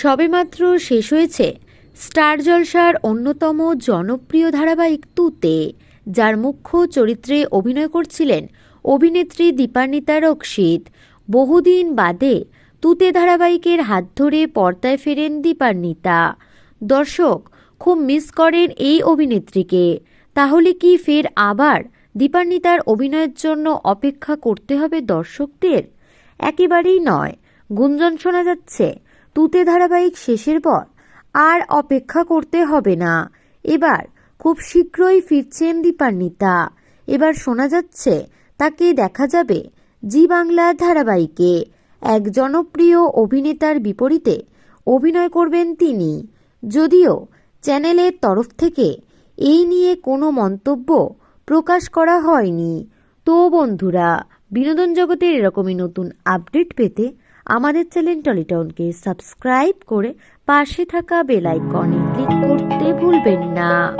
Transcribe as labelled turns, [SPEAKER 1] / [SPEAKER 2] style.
[SPEAKER 1] সবেমাত্র শেষ হয়েছে স্টার জলসার অন্যতম জনপ্রিয় ধারাবাহিক তুতে, যার মুখ্য চরিত্রে অভিনয় করছিলেন অভিনেত্রী দীপান্বিতা রক্ষিত। বহুদিন বাদে তুতে ধারাবাহিকের হাত ধরে পর্দায় ফেরেন দীপান্বিতা। দর্শক, খুব মিস করেন এই অভিনেত্রীকে। তাহলে কি ফের আবার দীপান্বিতার অভিনয়ের জন্য অপেক্ষা করতে হবে দর্শকদের? একেবারেই নয়। গুঞ্জন শোনা যাচ্ছে তুতে ধারাবাহিক শেষের পর আর অপেক্ষা করতে হবে না। এবার খুব শীঘ্রই ফিরছেন দীপান্বিতা। এবার শোনা যাচ্ছে, তাকে দেখা যাবে জি বাংলা ধারাবাহিকে। এক জনপ্রিয় অভিনেতার বিপরীতে অভিনয় করবেন তিনি। যদিও চ্যানেলের তরফ থেকে এই নিয়ে কোনো মন্তব্য প্রকাশ করা হয়নি। তো বন্ধুরা, বিনোদন জগতের এরকমই নতুন আপডেট পেতে আমাদের চ্যানেল টলিটাউনকে সাবস্ক্রাইব করে পাশে থাকা বেল আইকনে ক্লিক করতে ভুলবেন না।